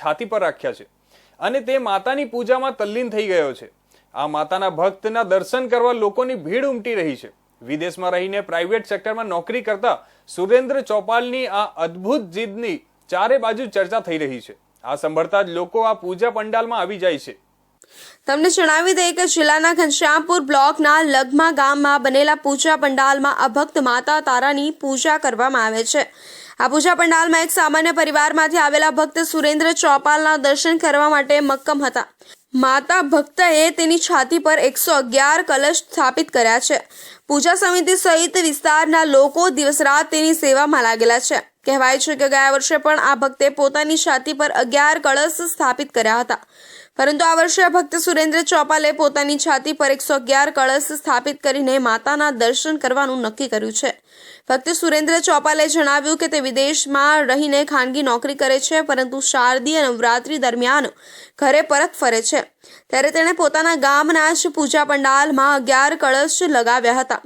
છાતી પર રાખ્યા છે અને તે માતાની પૂજામાં તલ્લીન થઈ ગયો છે. આ માતાના ભક્તના દર્શન કરવા લોકોની ભીડ ઉમટી રહી છે. વિદેશમાં રહીને પ્રાઇવેટ સેક્ટરમાં નોકરી કરતા સુરેન્દ્ર ચોપાલની આ અદ્ભુત જીદની ચારે બાજુ ચર્ચા થઈ રહી છે. આ સાંભળતા જ લોકો આ પૂજા પંડાલમાં આવી જાય છે. તમને જણાવી દઈએ કે જિલ્લાના ઘનશ્યામપુર બ્લોકના લગમા ગામમાં બનેલા પૂજા પંડાલમાં આ ભક્ત માતા તારાની પૂજા કરવામાં આવે છે. આ પૂજા પંડાલમાં એક સામાન્ય પરિવારમાંથી આવેલા ભક્ત સુરેન્દ્ર ચોપાલના દર્શન કરવા માટે મક્કમ હતા. માતા ભક્તએ તેની છાતી પર એકસો અગિયાર કલશ સ્થાપિત કર્યા છે. પૂજા સમિતિ સહિત વિસ્તારના લોકો દિવસ રાત તેની સેવામાં લાગેલા છે. કહેવાય છે કે ગયા વર્ષે પણ આ ભક્તે પોતાની છાતી પર અગિયાર કળશ સ્થાપિત કર્યા હતા. પરંતુ આ વર્ષે ભક્ત સુરેન્દ્ર ચોપાલે પોતાની છાતી પર એકસો અગિયાર કળશ સ્થાપિત કરીને માતાના દર્શન કરવાનું નક્કી કર્યું છે. ભક્ત સુરેન્દ્ર ચોપાલે જણાવ્યું કે તે વિદેશમાં રહીને ખાનગી નોકરી કરે છે, પરંતુ શારદીય નવરાત્રી દરમિયાન ઘરે પરત ફરે છે. ત્યારે તેણે પોતાના ગામના જ પૂજા પંડાલમાં અગિયાર કળશ લગાવ્યા હતા.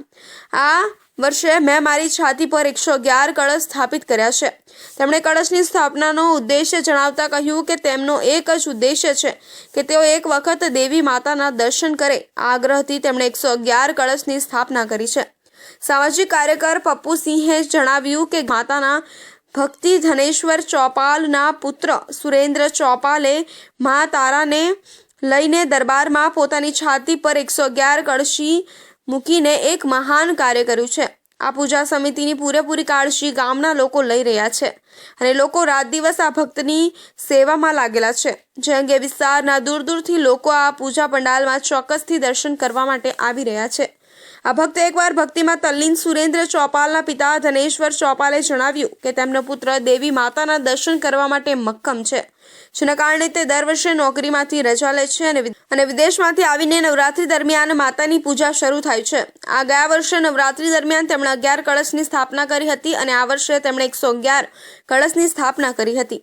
આ વર્ષે મેં મારી છાતી પર એકસો અગિયાર કળશ સ્થાપિત કર્યા છે. તેમણે કળશની સ્થાપનાનો ઉદ્દેશ્ય જણાવતા કહ્યું કે તેમનો એક જ ઉદ્દેશ્ય છે કે તેઓ એક વખત દેવી માતાના દર્શન કરે. આગ્રહથી તેમણે એકસો અગિયાર કળશની સ્થાપના કરી છે. સામાજિક કાર્યકર પપ્પુ સિંહે જણાવ્યું કે માતાના ભક્તિ ધનેશ્વર ચોપાલના પુત્ર સુરેન્દ્ર ચોપાલે મા તારાને લઈને દરબારમાં પોતાની છાતી પર એકસો અગિયાર કળશી મૂકીને એક મહાન કાર્ય કર્યું છે. આ પૂજા સમિતિની પૂરેપૂરી કાળજી ગામના લોકો લઈ રહ્યા છે અને લોકો રાત દિવસ આ ભક્તની સેવામાં લાગેલા છે. જે અંગે વિસ્તારના દૂર દૂરથી લોકો આ પૂજા પંડાલમાં ચોક્કસથી દર્શન કરવા માટે આવી રહ્યા છે. આ ભક્ત એકવાર ભક્તિમાં તલ્લીન સુરેન્દ્ર ચોપાલના પિતા ધનેશ્વર ચોપાલે જણાવ્યું કે તેમનો પુત્ર દેવી માતાના દર્શન કરવા માટે મક્કમ છે. જેના કારણે તે દર વર્ષે નોકરીમાંથી રજા લે છે અને વિદેશમાંથી આવીને નવરાત્રી દરમિયાન માતાની પૂજા શરૂ થાય છે. આ ગયા વર્ષે નવરાત્રી દરમિયાન તેમણે અગિયાર કળશની સ્થાપના કરી હતી અને આ વર્ષે તેમણે એકસો અગિયાર કળશની સ્થાપના કરી હતી.